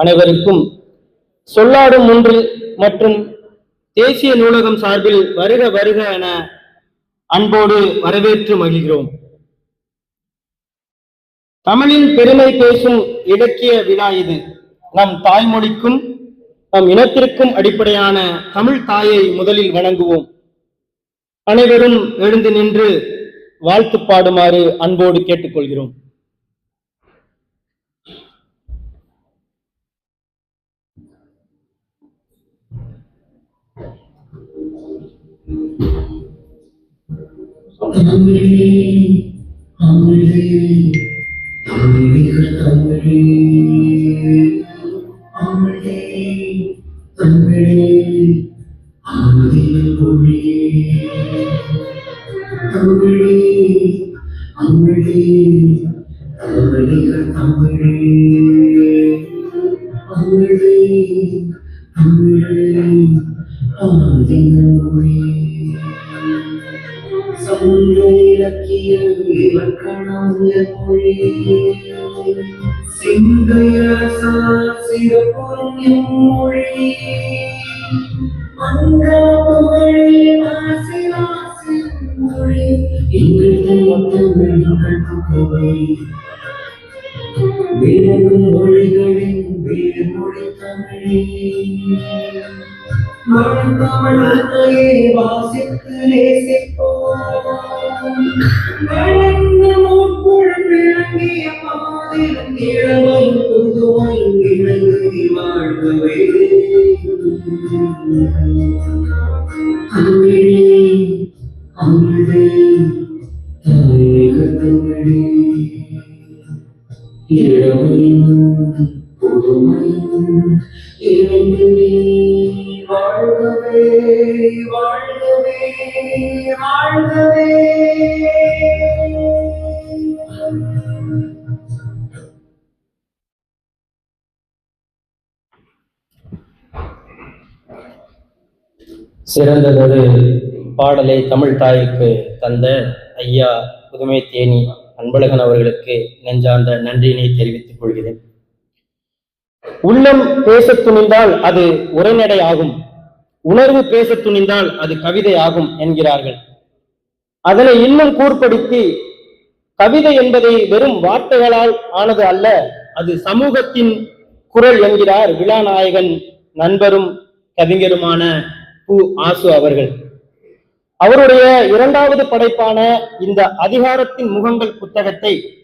அனைவருக்கும் சொல்லாடும் ஒன்று மற்றும் தேசிய நூலகம் சார்பில் வருக வருக என அன்போடு வரவேற்று மகிழ்கிறோம். தமிழின் பெருமை பேசும் இலக்கிய விழா இது. நம் தாய்மொழிக்கும் நம் இனத்திற்கும் அடிப்படையான தமிழ் தாயை முதலில் வணங்குவோம். அனைவரும் எழுந்து நின்று வாழ்த்து பாடுமாறு அன்போடு கேட்டுக்கொள்கிறோம். தமிழே தமிழே தமிழிக தமிழே அமிழே தமிழே ஆதியில் மொழியே தமிழே அமிழே தமிழிக தமிழே அமிழே Angam இரவையும் பொதுமையும் வளர்ந்த மூக்குடன் வாழ்கவே சிறந்ததொரு பாடலை தமிழ் தாய்க்கு தந்த ஐயா புதுமை தேனி அன்பழகன் அவர்களுக்கு நெஞ்சார்ந்த நன்றியினை தெரிவித்துக் கொள்கிறேன். உள்ளம் பேசத் துணிந்தால் அது உரைநடை ஆகும் உணர்வு பேசத் துணிந்தால் அது கவிதை ஆகும் என்கிறார்கள். அதனை இன்னும் கூர்ப்படுத்தி கவிதை என்பதை வெறும் வார்த்தைகளால் ஆனது அல்ல அது சமூகத்தின் குரல் என்கிறார் விழாநாயகன் நண்பரும் கவிஞருமான பு. ஆசு அவர்கள். அவருடைய இரண்டாவது படைப்பான இந்த அதிகாரத்தின் முகங்கள் புத்தகத்தை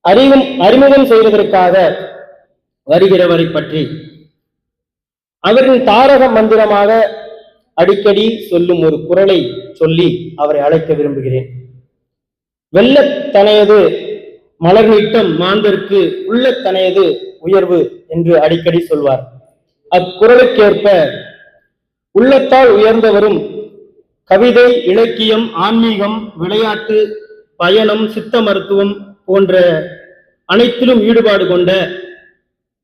அறிவும் அறிமுகம் செய்வதற்காக வருகிறவரை பற்றி அவர்கள் தாரக மந்திரமாக அடிக்கடி சொல்லும் ஒரு குரலை சொல்லி அவரை அழைக்க விரும்புகிறேன். வெள்ளத்தனையது மலர் நீட்டம் மாந்தருக்கு உள்ளத்தனையது உயர்வு என்று அடிக்கடி சொல்வார். அக்குரலுக்கேற்ப உள்ளத்தால் உயர்ந்தவரும் கவிதை இலக்கியம் ஆன்மீகம் விளையாட்டு பயணம் சித்த மருத்துவம் போன்ற அனைத்திலும் ஈடுபாடு கொண்ட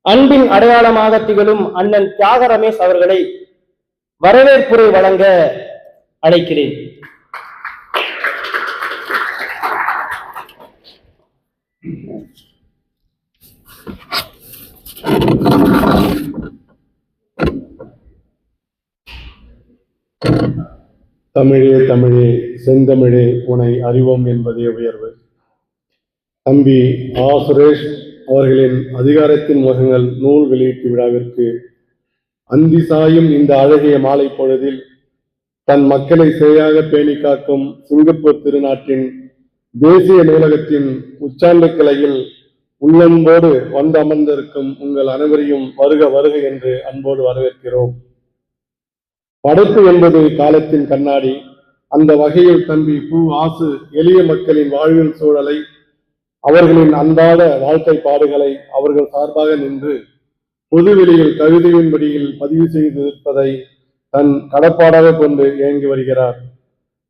அன்பின் அடையாளமாக திகழும் அண்ணன் தியாக ரமேஷ் அவர்களை வரவேற்புரை வழங்க அழைக்கிறேன். தமிழே தமிழே செந்தமிழே உனை அறிவோம் என்பதே உயர்வு. தம்பி ஆ. சுரேஷ் அவர்களின் அதிகாரத்தின் முகங்கள் நூல் வெளியீட்டு விழாவிற்கு அந்தி சாயும் இந்த அழகிய மாலை பொழுதில் தன் மக்களை சேயாக பேணி காக்கும் சிங்கப்பூர் திருநாட்டின் தேசிய நூலகத்தின் உச்சாண்டு கிளையில் உள்ளன்போடு வந்து அமர்ந்திருக்கும் உங்கள் அனைவரையும் வருக வருக என்று அன்போடு வரவேற்கிறோம். படைப்பு என்பது காலத்தின் கண்ணாடி. அந்த வகையில் தம்பி பூ ஆசு எளிய மக்களின் வாழ்வியல் சூழலை அவர்களின் அன்றாட வாழ்க்கை பாடுகளை அவர்கள் சார்பாக நின்று பொதுவெளியில் தகுதியின்படியில் பதிவு செய்திருப்பதை தன் கடப்பாடாக கொண்டு இயங்கி வருகிறார்.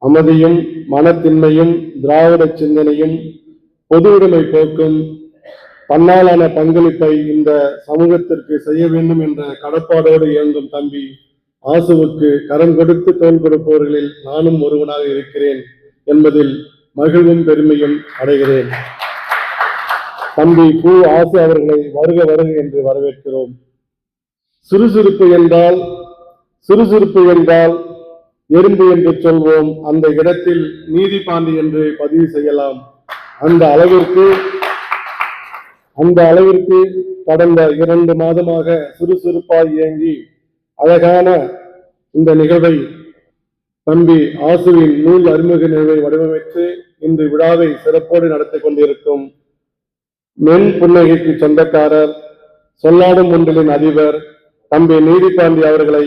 அமைதியும் மனத்தின்மையும் திராவிட சிந்தனையும் பொது உடைமை போக்கும் தன்னாலான பங்களிப்பை இந்த சமூகத்திற்கு செய்ய வேண்டும் என்ற கடப்பாடோடு இயங்கும் தம்பி ஆசுவுக்கு கரம் கொடுத்து தோல் கொடுப்பவர்களில் நானும் ஒருவனாக இருக்கிறேன் என்பதில் மகிழ்வும் பெருமையும் அடைகிறேன். தம்பி கு ஆசு அவர்களை வருக வருக என்று வரவேற்கிறோம். சுறுசுறுப்பு என்றால் சுறுசுறுப்பு என்றால் எறும்பு என்று சொல்வோம். அந்த இடத்தில் நீதி பாண்டி என்று பதிவு செய்யலாம். அந்த அளவிற்கு அந்த அளவிற்கு கடந்த இரண்டு மாதமாக சுறுசுறுப்பாய் இயங்கி அழகான இந்த நிகழ்வை தம்பி ஆசுவின் நூல் அறிமுக நிகழ்வை வடிவமைத்து இன்று விழாவை சிறப்போடு நடத்தி கொண்டிருக்கும் மென் புன்னகைக்கு சொந்தக்காரர் சொல்லாடும் ஒன்றிலின் அதிபர் தம்பி நீதிபாண்டி அவர்களை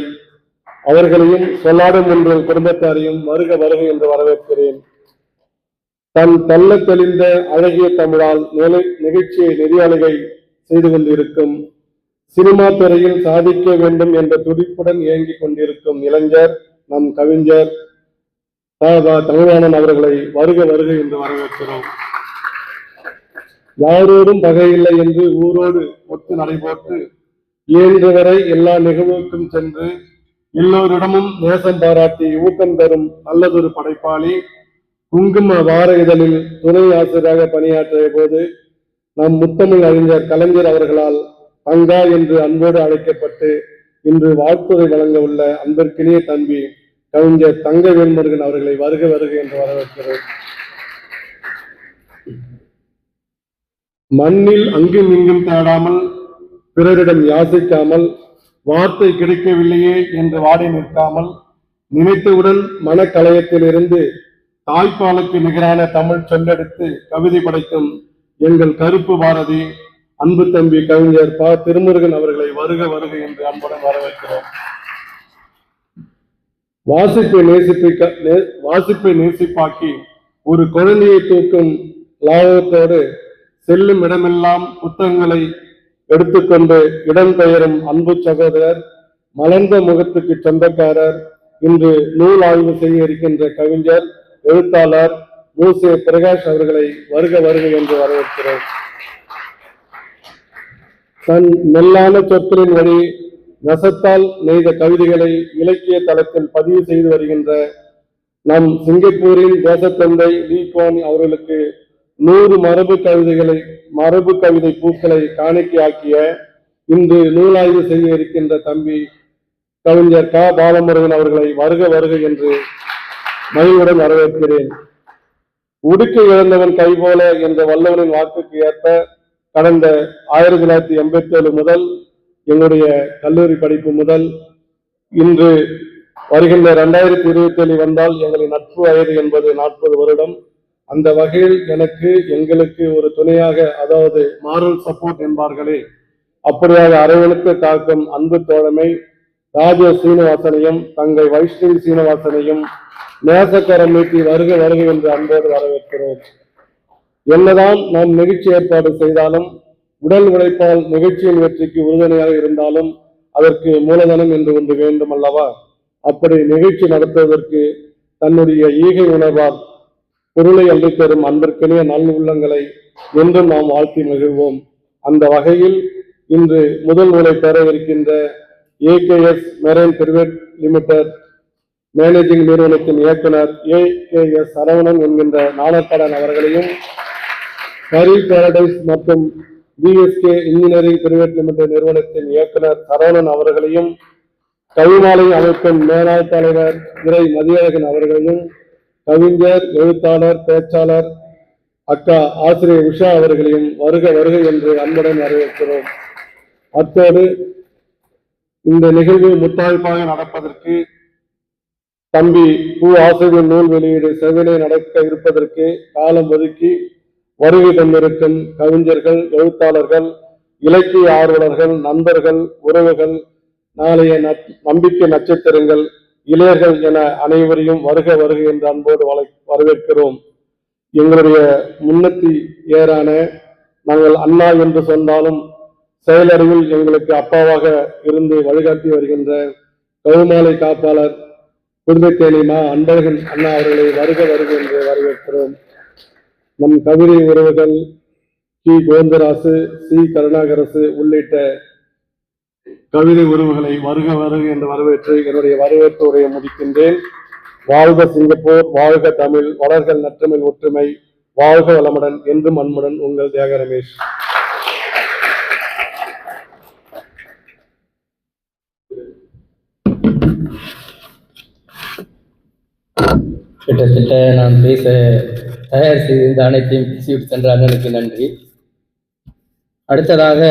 அவர்களையும் சொல்லாடும் ஒன்றில் குடும்பத்தாரையும் வருக வருக என்று வரவேற்கிறேன். தன் தள்ள தெளிந்த அழகிய தமிழால் நிலை நிகழ்ச்சியை நெறியாளுகை செய்து கொண்டிருக்கும் சினிமா துறையில் சாதிக்க வேண்டும் என்ற துடிப்புடன் இயங்கிக் கொண்டிருக்கும் இளைஞர் நம் கவிஞர் தாதா தமிழானன் அவர்களை வருக வருக என்று வரவேற்கிறோம். யாரோடும் பகையில்லை என்று ஊரோடு ஒத்து நடைபோட்டு இயன்றவரை எல்லா நிகழ்வுக்கும் சென்று எல்லோரிடமும் நேசம் பாராட்டி ஊக்கம் தரும் நல்லதொரு படைப்பாளி குங்கும வார இதழில் துணை ஆசிரியராக பணியாற்றிய போது நம் முத்தமிழ் அறிஞர் கலைஞர் அவர்களால் பங்கா என்று அன்போடு அழைக்கப்பட்டு இன்று வாழ்த்துறை வழங்க உள்ள அன்பிற்கினிய தம்பி கவிஞர் தங்க வேல்முருகன் அவர்களை வருக வருக என்று வரவேற்கிறோம். மண்ணில் அங்கும் இங்கும் தேடாமல் பிறரிடம் யாசிக்காமல் வார்த்தை கிடைக்கவில்லையே என்று வாடி நிற்காமல் நினைத்தவுடன் மனக்கலயத்திலிருந்து தாய்ப்பாலுக்கு நிகரான தமிழ் சொல்லெடுத்து கவிதை படைக்கும் எங்கள் கருப்பு பாரதி அன்பு தம்பி கவிஞர் ப. திருமுருகன் அவர்களை வருக வருக என்று அன்புடன் வரவேற்கிறோம். வாசிப்பை நேசிப்பிக்க வாசிப்பை நேசிப்பாக்கி ஒரு குழந்தையை தூக்கும் லாபத்தோடு செல்லும் இடமெல்லாம் புத்தகங்களை எடுத்துக்கொண்டு இடம்பெயரும் அன்பு சகோதரர் மலர்ந்த முகத்துக்கு சொந்தக்காரர் இன்று நூல் ஆய்வு செய்ய இருக்கின்ற கவிஞர் எழுத்தாளர் மூசே பிரகாஷ் அவர்களை வருக வருக என்று வரவேற்கிறோம் தன் மெல்லான சொற்களின் வழி நசத்தால் நெய்த கவிதைகளை இலக்கிய தளத்தில் பதிவு செய்து வருகின்ற நம் சிங்கப்பூரின் தேசத்தந்தை லீ குவான் அவர்களுக்கு நூறு மரபு கவிதைகளை மரபு கவிதை பூக்களை காணிக்கையாக்கிய இன்று நூலாய்வு செய்ய இருக்கின்ற தம்பி கவிஞர் க. பாலமுருகன் அவர்களை வருக வருக என்று மகிழ்வுடன் வரவேற்கிறேன். உடுக்கை இழந்தவன் கைபோல என்ற வல்லவனின் வாக்குக்கு ஏற்ப கடந்த ஆயிரத்தி தொள்ளாயிரத்தி எண்பத்தி ஏழு முதல் என்னுடைய கல்லூரி படிப்பு முதல் இன்று வருகின்ற இரண்டாயிரத்தி இருபத்தி ஏழு வந்தால் எங்களின் நட்பு வயது என்பது நாற்பது வருடம் அந்த வகையில் எனக்கு எங்களுக்கு ஒரு துணையாக அதாவது மாரல் சப்போர்ட் என்பார்களே அப்படியாக அரவணைத்து காக்கும் அன்பு தோழமை ராஜ சீனிவாசனையும் தங்கை வைஷ்ணவி சீனிவாசனையும் நேசக்கரம் நீட்டி வருக வருக என்று அன்போடு வரவேற்கிறோம். என்னதான் நாம் நிகழ்ச்சி ஏற்பாடு செய்தாலும் உடல் உழைப்பால் நிகழ்ச்சியின் வெற்றிக்கு உறுதுணையாக இருந்தாலும் அதற்கு மூலதனம் என்று ஒன்று வேண்டும் அல்லவா? அப்படி நிகழ்ச்சி நடத்துவதற்கு தன்னுடைய ஈகை உணர்வால் பொருளை அள்ளித் தரும் அன்பிற்கினிய நல் உள்ளங்களை என்றும் நாம் வாழ்த்தி மகிழ்வோம். அந்த வகையில் இன்று முதல் நூலை பெற இருக்கின்ற AKS marine private limited managing நிறுவனத்தின் இயக்குனர் ஏ கே எஸ் சரவணன் என்கின்ற நாணக்கடன் அவர்களையும் கரி பேரடைஸ் மற்றும் பிஎஸ்கே இன்ஜினியரிங் பிரைவேட் லிமிடெட் நிறுவனத்தின் இயக்குனர் சரவணன் அவர்களையும் கவிமாலை அமைப்பின் மேலாள் தலைவர் இறை மதியழகன் அவர்களையும் கவிஞர் எழுத்தாளர் பேச்சாளர் அக்கா ஆசிரியர் உஷா அவர்களையும் வருக வருக என்று அன்புடன் வரவேற்கிறோம். அத்தோடு இந்த நிகழ்வு முத்தாய்ப்பாக நடப்பதற்கு தம்பி பூ ஆசிரியர் நூல் வெளியீடு செவினை நடக்க இருப்பதற்கு காலம் ஒதுக்கி வருகை தந்திருக்கும் கவிஞர்கள் எழுத்தாளர்கள் இலக்கிய ஆர்வலர்கள் நண்பர்கள் உறவுகள் நாளைய நம்பிக்கை நட்சத்திரங்கள் இளையர்கள் என அனைவரையும் வருக வருக என்று அன்போடு வலை வரவேற்கிறோம். எங்களுடைய முன்னத்தி ஏறான நாங்கள் அண்ணா என்று சொன்னாலும் செயலறிவில் எங்களுக்கு அப்பாவாக இருந்து வழிகாட்டி வருகின்ற கவுமாலை காப்பாளர் புதுமைத்தேனி மா அன்பழகன் அண்ணா அவர்களை வருக வருக என்று வரவேற்கிறோம். நம் கவிதை உறவுகள் கி. கோவிந்தராசு சி. கருணாகரசு உள்ளிட்ட கவிதை உறவுகளை வருக வருக என்று வரவேற்று என்னுடைய வரவேற்பு உரையை முடிக்கின்றேன். வாழ்க சிங்கப்பூர் வாழ்க தமிழ் வளர்கள் நற்றமிழ் ஒற்றுமை வாழ்க வளமுடன் என்றும் அன்புடன் உங்கள் தியாக ரமேஷ். கிட்டத்தட்ட நான் பேச தயார் செய்திருந்த அனைத்தையும் பேசிவிட்டு சென்ற அண்ணனுக்கு நன்றி. அடுத்ததாக